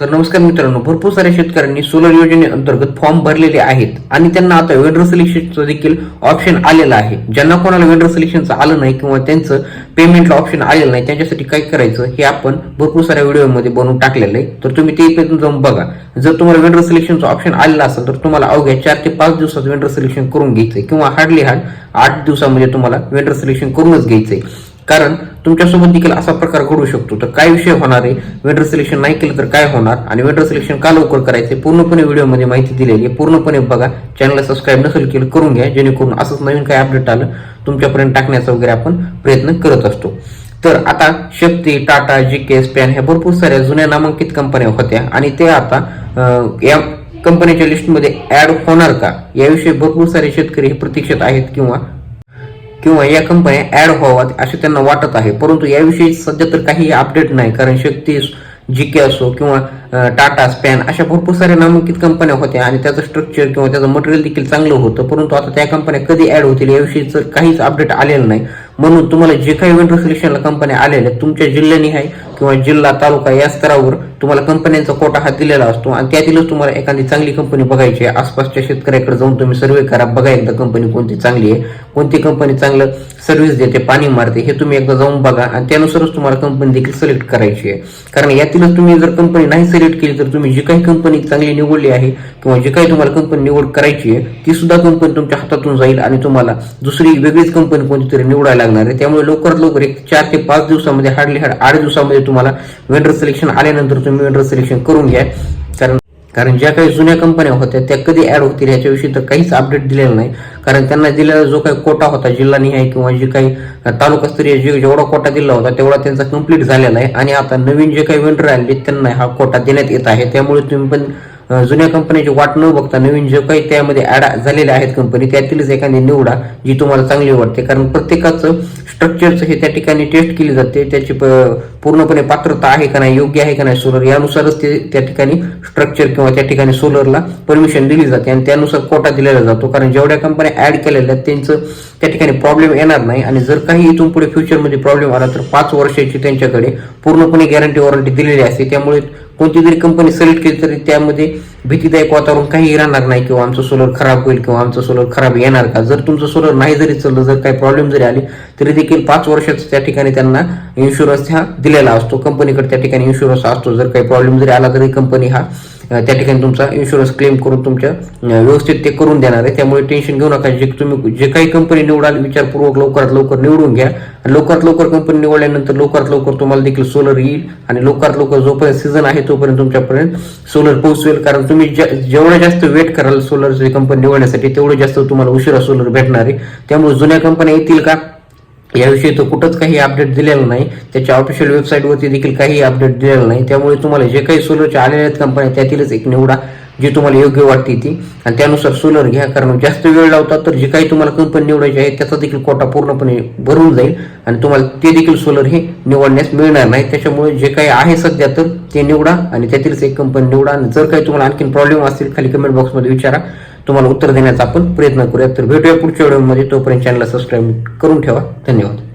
तर नमस्कार मित्रांनो भरपूर साऱ्या शेतकऱ्यांनी सोलर योजनेअंतर्गत फॉर्म भरलेले आहेत आणि त्यांना आता वेंडर सिलेक्शनचं देखील ऑप्शन आलेलं आहे. ज्यांना कोणाला वेंडर सिलेक्शनचं आलं नाही किंवा त्यांचं पेमेंटला ऑप्शन आलेलं नाही त्यांच्यासाठी काय करायचं हे आपण भरपूर साऱ्या व्हिडिओमध्ये बनवून टाकलेलं आहे. तर तुम्ही ते इथे जाऊन बघा. जर तुम्हाला वेंडर सिलेक्शनचं ऑप्शन आलेलं असेल तर तुम्हाला अवघ्या चार ते पाच दिवसात वेंडर सिलेक्शन करून घ्यायचंय किंवा हार्डली हार्ड आठ दिवसामध्ये तुम्हाला वेंडर सिलेक्शन करूनच घ्यायचंय. कारण तुमच्यासोबत देखील असा प्रकार घडू शकतो. तर काय विषय होणार आहे? वेंडर सिलेक्शन नाही केलं तर काय होणार? आणि वेंडर सिलेक्शन का लवकर करायचे? पूर्णपणे व्हिडिओमध्ये माहिती दिलेली आहे. पूर्णपणे बघा. चॅनलला सबस्क्राईब नसेल केलं करून घ्या. जेणेकरून असंच नवीन काय अपडेट आलं तुमच्यापर्यंत टाकण्याचा वगैरे आपण प्रयत्न करत असतो. तर आता शक्ती टाटा जी के स्पॅन ह्या भरपूर साऱ्या जुन्या नामांकित कंपन्या होत्या. आणि ते आता या कंपनीच्या लिस्टमध्ये ऍड होणार का? याविषयी भरपूर सारे शेतकरी हे प्रतीक्षेत आहेत किंवा किंवा या कंपन्या ऍड व्हाव्यात असे त्यांना वाटत आहे. परंतु याविषयी सध्या तर काही अपडेट नाही. कारण शक्ती जी के असो किंवा टाटा स्पॅन अशा भरपूर साऱ्या नामांकित कंपन्या होत्या आणि त्याचं स्ट्रक्चर किंवा त्याचं मटेरियल देखील चांगलं होतं. परंतु आता त्या कंपन्या कधी ऍड होतील याविषयीचं काहीच अपडेट आलेलं नाही. म्हणून तुम्हाला जे काही वेंडर सिलेक्शनला कंपन्या आलेल्या आहेत, तुमच्या जिल्ह्यानिहाय किंवा जिल्हा तालुका या स्तरावर तुम्हाला कंपन्यांचा कोटा हा दिलेला असतो आणि त्यातीलच तुम्हाला एखादी चांगली कंपनी बघायची आहे. आसपासच्या शेतकऱ्याकडे जाऊन तुम्ही सर्वे करा. बघा एकदा कंपनी कोणती चांगली आहे. कोणती कंपनी चांगलं सर्व्हिस देते पाणी मारते हे तुम्ही एकदा जाऊन बघा आणि त्यानुसारच तुम्हाला कंपनी देखील सिलेक्ट करायची आहे. कारण यातीलच तुम्ही जर कंपनी नाही सिलेक्ट केली तर तुम्ही जी काही कंपनी चांगली निवडली आहे किंवा जी काही तुम्हाला कंपनी निवड करायची आहे ती सुद्धा कंपनी तुमच्या हातातून जाईल आणि तुम्हाला दुसरी वेगळीच कंपनी कोणती तरी निवडायला लागणार आहे. त्यामुळे लवकरात लवकर एक चार ते पाच दिवसामध्ये हार्डली हार्ड आठ दिवसामध्ये तुम्हाला वेंडर सिलेक्शन आल्यानंतर तुम्ही वेंडर सिलेक्शन करून घ्या. कारण कारण ज्या काही जुन्या कंपन्या होत्या त्या कधी ऍड होतील याच्याविषयी तर काहीच अपडेट दिलेलं नाही. कारण त्यांना दिलेला जो काही कोटा होता जिल्हानिहाय किंवा जे काही तालुकास्तरीय जे जेवढा कोटा दिला होता तेवढा त्यांचा कंप्लीट झालेला आहे. आणि आता नवीन जे काही वेंडर आले त्यांना हा कोटा देण्यात येत आहे. त्यामुळे तुम्ही पण जुन्या कंपन्याची वाट न बघता नवीन जे काही त्यामध्ये ऍड झालेले आहेत कंपनी त्यातीलच एखादी निवडा जी तुम्हाला चांगली वाटते. कारण प्रत्येकाचं स्ट्रक्चरचं हे त्या ठिकाणी टेस्ट केली जाते. त्याची प- पूर्णपणे पात्रता आहे का नाही योग्य आहे का नाही सोलर यानुसारच ते त्या ठिकाणी स्ट्रक्चर किंवा त्या ठिकाणी सोलरला परमिशन दिली जाते आणि त्यानुसार कोटा दिलेला जातो. कारण जेवढ्या कंपन्या ऍड केलेल्या आहेत त्यांचं त्या ठिकाणी प्रॉब्लेम येणार नाही. आणि जर काही इथून पुढे फ्युचरमध्ये प्रॉब्लेम आला तर पाच वर्षाची त्यांच्याकडे पूर्णपणे गॅरंटी वॉरंटी दिलेली असते. त्यामुळे कोणती जरी कंपनी सिलेक्ट केली तरी त्यामध्ये भीतीदायक वातावरण काही राहणार नाही किंवा आमचं सोलर खराब होईल किंवा आमचं सोलर खराब येणार का? जर तुमचं सोलर नाही जरी चाललं जर काही प्रॉब्लेम जरी आली तरी देखील पाच वर्षाचा त्या ठिकाणी त्यांना इन्शुरन्स हा दिलेला असतो. कंपनीकडे त्या ठिकाणी इन्शुरन्स असतो. जर काही प्रॉब्लेम जरी आला तरी कंपनी हा त्या ठिकाणी तुमचा इन्शुरन्स क्लेम करून तुमच्या व्यवस्थित ते करून देणार आहे. त्यामुळे टेन्शन घेऊ नका. जे तुम्ही जे काही कंपनी निवडाल विचारपूर्वक लवकरात लवकर निवडून घ्या. लवकरात लवकर कंपनी निवडल्यानंतर लवकरात लवकर तुम्हाला देखील सोलर येईल आणि लवकरात लवकर जोपर्यंत सीझन आहे तोपर्यंत तुमच्यापर्यंत सोलर पोहोचवेल. कारण तुम्ही जे- जेवढं जास्त वेट कराल सोलरची कंपनी निवडण्यासाठी तेवढं जास्त तुम्हाला उशिरा सोलर भेटणार आहे. त्यामुळे जुन्या कंपन्या येतील का? याविषयी तर कुठंच काही अपडेट दिलेलं नाही. त्याच्या ऑफिशियल वेबसाईटवरती देखील काही अपडेट दिलेलं नाही. त्यामुळे तुम्हाला जे काही सोलरच्या आलेल्या आहेत कंपन्या त्यातीलच एक निवडा जी तुम्हाला योग्य वाटते ती. आणि त्यानुसार सोलर घ्या कारण जास्त वेळ लावतात तर जे काही तुम्हाला कंपनी निवडायची आहे त्याचा देखील कोटा पूर्णपणे भरून जाईल. आणि तुम्हाला ते देखील सोलर हे निवडण्यास मिळणार नाही. त्याच्यामुळे जे काही आहे सध्या तर ते निवडा आणि त्यातीलच एक कंपनी निवडा. आणि जर काही तुम्हाला आणखी प्रॉब्लेम असतील खाली कमेंट बॉक्समध्ये विचारा. तुम्हाला उत्तर देण्याचा आपण प्रयत्न करूया. तर भेटूया पुढच्या व्हिडिओमध्ये. तोपर्यंत चॅनलला सबस्क्राईब करून ठेवा. धन्यवाद.